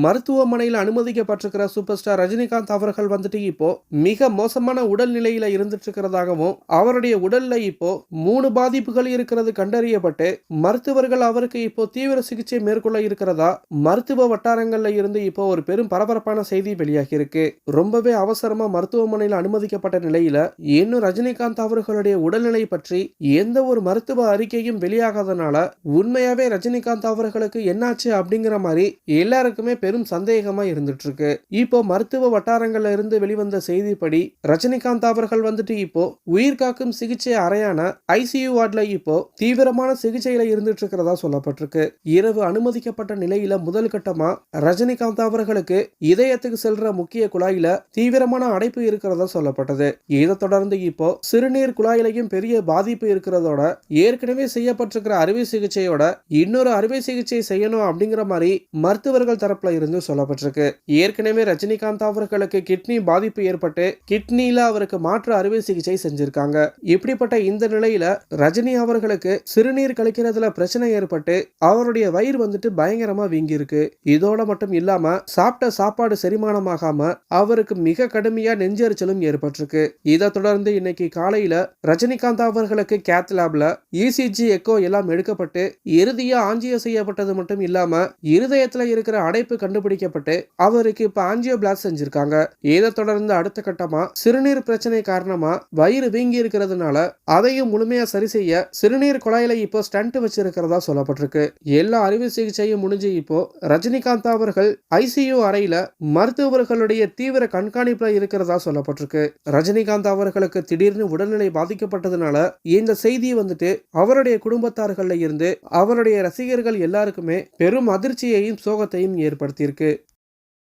மருத்துவமனையில் அனுமதிக்கப்பட்டிருக்கிற super star Rajinikanth அவர்கள் வந்துட்டு இப்போ மிக மோசமான உடல்நிலையில இருந்துட்டு இருக்கிறதாகவும் அவருடைய உடல்ல இப்போ மூணு பாதிப்புகள் இருக்கிறது கண்டறியப்பட்டு மருத்துவர்கள் அவருக்கு இப்போ தீவிர சிகிச்சை மேற்கொள்ள இருக்கிறதா மருத்துவ வட்டாரங்கள்ல இருந்து இப்போ ஒரு பெரும் பரபரப்பான செய்தி வெளியாகி இருக்கு ரொம்பவே அவசரமா மருத்துவமனையில் அனுமதிக்கப்பட்ட நிலையில இன்னும் ரஜினிகாந்த் அவர்களுடைய உடல்நிலை பற்றி எந்த ஒரு மருத்துவ அறிக்கையும் வெளியாகாதனால உண்மையாவே ரஜினிகாந்த் அவர்களுக்கு என்னாச்சு அப்படிங்கிற மாதிரி எல்லாருக்குமே பெரும் சந்தேகமா இருந்துட்டு இருக்கு இப்போ மருத்துவ வட்டாரங்கள்ல இருந்து வெளிவந்த செய்திப்படி ரஜினிகாந்த் அவர்கள் வந்துட்டு இப்போ உயிர் காக்கும் சிகிச்சை அறையான ஐசியூ வார்டில் இப்போ தீவிரமான சிகிச்சையில இருந்துட்டு இருக்கிறதா சொல்லப்பட்டிருக்கு. இரவு அனுமதிக்கப்பட்ட நிலையில முதல் கட்டமா ரஜினிகாந்த் அவர்களுக்கு இதயத்துக்கு செல்ற முக்கிய குழாயில தீவிரமான அடைப்பு இருக்கிறதா சொல்லப்பட்டது. இதை தொடர்ந்து இப்போ சிறுநீர் குழாயிலையும் பெரிய பாதிப்பு இருக்கிறதோட ஏற்கனவே செய்யப்பட்டிருக்கிற அறுவை சிகிச்சையோட இன்னொரு அறுவை சிகிச்சை செய்யணும் அப்படிங்கிற மாதிரி மருத்துவர்கள் தரப்புல இருந்து சொல்லப்பட்டிருக்கு. ஏற்கனவே ரஜினிகாந்த் அவர்களுக்கு கிட்னி பாதிப்பு ஏற்பட்டு கிட்னில அவருக்கு மாற்று அறுவை சிகிச்சை செஞ்சிருக்காங்க. இப்படிப்பட்ட இந்த நிலையில ரஜினி அவர்களுக்கு சிறுநீர் கழிக்கிறதுல பிரச்சனை ஏற்பட்டு அவருடைய வயிறு வந்துட்டு பயங்கரமா வீங்கி இருக்கு இதோட மட்டும் இல்லாம சாப்பிட்ட சாப்பாடு செரிமானமாகாம அவருக்கு மிக கடுமையா நெஞ்செரிச்சலும் ஏற்பட்டிருக்கு. இதை தொடர்ந்து இன்னைக்கு காலையில ரஜினிகாந்த் அவர்களுக்கு கேத் லேப்ல இசிஜி எக்கோ எல்லாம் எடுக்கப்பட்டு இறுதியா ஆஞ்சியம் செய்யப்பட்டது மட்டும் இல்லாம இருதயத்துல இருக்கிற அடைப்பு கண்டுபிடிக்கப்பட்டு அவருக்கு இப்ப ஆஞ்சியோ பிளாஸ்ட் செஞ்சிருக்காங்க. இதை தொடர்ந்து அடுத்த கட்டமா சிறுநீர் பிரச்சனை காரணமா வயிறு வீங்கி இருக்கிறதுனால அதையும் முழுமையா சரி செய்ய சிறுநீர் குழாயில இப்போ ஸ்டண்ட் வச்சிருக்கிறதா சொல்லப்பட்டிருக்கு. எல்லா அறுவை சிகிச்சையும் முடிஞ்சு இப்போ ரஜினிகாந்த் அவர்கள் ஐசியு அறையில மருத்துவர்களுடைய தீவிர கண்காணிப்புல இருக்கிறதா சொல்லப்பட்டிருக்கு. ரஜினிகாந்த் அவர்களுக்கு திடீர்னு உடல்நிலை பாதிக்கப்பட்டதுனால இந்த செய்தி வந்துட்டு அவருடைய குடும்பத்தார்கள்ல இருந்து அவருடைய ரசிகர்கள் எல்லாருக்குமே பெரும் அதிர்ச்சியையும் சோகத்தையும் partir que